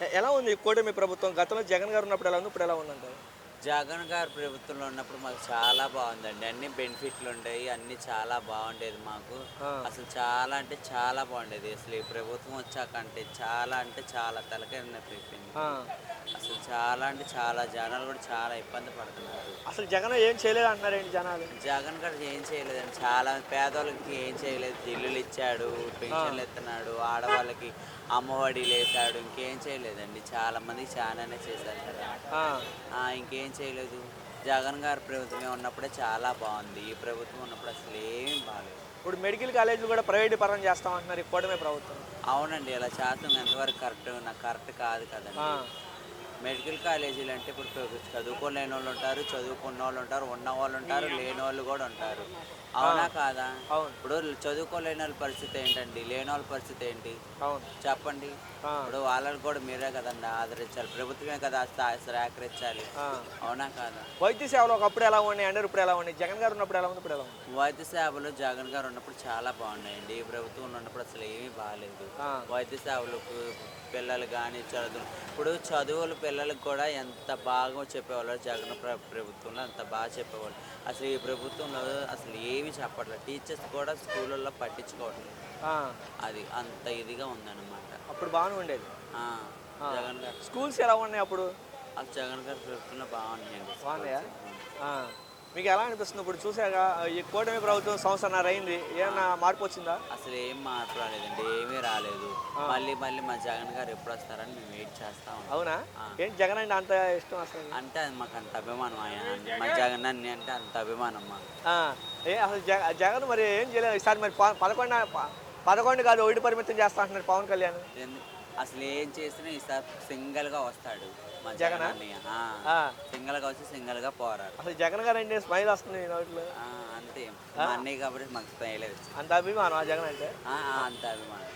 ఎలా ఉంది ఈ కూటమి ప్రభుత్వం? గతంలో జగన్ గారు ఉన్నప్పుడు ఎలా ఉంది? ఇప్పుడు ఎలా ఉందంటారు? జగన్ గారు ప్రభుత్వంలో ఉన్నప్పుడు మాకు చాలా బాగుందండి. అన్ని బెనిఫిట్లు ఉండేవి అన్ని చాలా బాగుండేది మాకు. అసలు చాలా అంటే చాలా బాగుండేది. అసలు ఈ ప్రభుత్వం వచ్చాక అంటే చాలా అంటే చాలా తలకాయ నొప్పిపోయింది చాలా అంటే చాలా జనాలు కూడా చాలా ఇబ్బంది పడుతున్నారు. అసలు జగన్ ఏం చేయలేదు అంటున్నారేంటి జనాలు? జగన్ గారు ఏం చేయలేదండి. చాలా పేదవాళ్ళకి ఏం చేయలేదు. ఇల్లులు ఇచ్చాడు పెన్షన్లు ఇస్తున్నాడు ఆడవాళ్ళకి అమ్మఒడి లేసాడు ఇంకేం చేయలేదండి. చాలా మందికి చాలానే చేశారు కదా. ఇంకేం చేయలేదు. జగన్ గారి ప్రభుత్వమే ఉన్నప్పుడే చాలా బాగుంది. ఈ ప్రభుత్వం ఉన్నప్పుడు అసలు ఏమీ బాగాలేదు ఇప్పుడు మెడికల్ కాలేజీలు కూడా ప్రైవేట్ పరం చేస్తాం అంటున్నారు ఈ ప్రభుత్వం. అవునండి ఇలా చేస్తుంది. ఎంతవరకు కరెక్ట్? నాకు కరెక్ట్ కాదు కదండి. మెడికల్ కాలేజీలు అంటే ఇప్పుడు చదువు- చదువుకోలేని వాళ్ళు ఉంటారు చదువుకున్న వాళ్ళు ఉంటారు ఉన్న వాళ్ళు ఉంటారు లేని వాళ్ళు కూడా ఉంటారు. అవునా కాదా? ఇప్పుడు చదువుకోలేని వాళ్ళ పరిస్థితి ఏంటండి? లేని వాళ్ళ పరిస్థితి ఏంటి? చెప్పండి. ఇప్పుడు వాళ్ళని కూడా మీరే కదండి ఆదరించాలి. ప్రభుత్వమే కదా సహకరించాలి. అవునా కాదా? వైద్య సేవలు ఒకప్పుడు ఎలా ఉన్నాయి అంటే ఇప్పుడు ఎలా ఉన్నాయి? జగన్ గారు ఉన్నప్పుడు ఎలా ఉంది? ఇప్పుడు ఎలా ఉంది? వైద్య సేవలు జగన్ గారు ఉన్నప్పుడు చాలా బాగున్నాయండి. ఈ ప్రభుత్వం ఉన్నప్పుడు అసలు ఏమీ బాగాలేదు. వైద్య సేవలకు పిల్లలు కానీ చదువు ఇప్పుడు చదువులు పిల్లలకు కూడా ఎంత బాగా చెప్పేవాళ్ళు జగన్ ప్ర- ప్రభుత్వంలో అంత బాగా చెప్పేవాళ్ళు. అసలు ఈ ప్రభుత్వంలో అసలు ఏమీ చెప్పట్లేదు. టీచర్స్ కూడా స్కూళ్ళల్లో పట్టించుకోవట్లేదు. అది అంత ఇదిగా ఉందన్నమాట. అప్పుడు బాగానే ఉండేది. జగన్ గారు స్కూల్స్ ఎలా ఉన్నాయి అప్పుడు? జగన్ గారి ప్రభుత్వంలో బాగున్నాయండి. మీకు ఎలా అనిపిస్తుంది? ఇప్పుడు చూసాక ఈ కూటమి ప్రభుత్వం సంవత్సరన్నర అయింది. ఏమన్నా మార్పు వచ్చిందా? అసలు ఏం మార్పు రాలేదండి. ఏమీ రాలేదు. మళ్ళీ మళ్ళీ మా జగన్ గారు ఎప్పుడు వస్తారని మేము వెయిట్ చేస్తా అవునా. ఏంటి జగన్ అంటే అంత ఇష్టం అసలు? అంటే అది మాకు అంత అభిమానం ఆయన. మా జగన్ అన్ని అంటే అంత అభిమానం ఆ. ఏ అసలు జగ జగన్ మరి ఏం చేయలేదు. ఈసారి మరి పదకొండు పదకొండు కాదు ఒకటి పరిమితం చేస్తా అంటున్నారు పవన్ కళ్యాణ్. అసలు ఏం చేసినా ఈసారి సింగిల్గా వస్తాడు. మా జగన్? జగనా? అన్నయ్య ఆ. సింగిల్గా వచ్చి సింగిల్గా పోరాడు. అసలు జగన్ గారు అంటే స్మైల్ వస్తుంది నోట్లో? ఆ, అంతే. మా అన్నయ్య కాబట్టి మాకు స్మైల్ వచ్చింది. అంత అభిమానం ఆ జగన్ అంటే? ఆ, ఆ, అంత అభిమానం.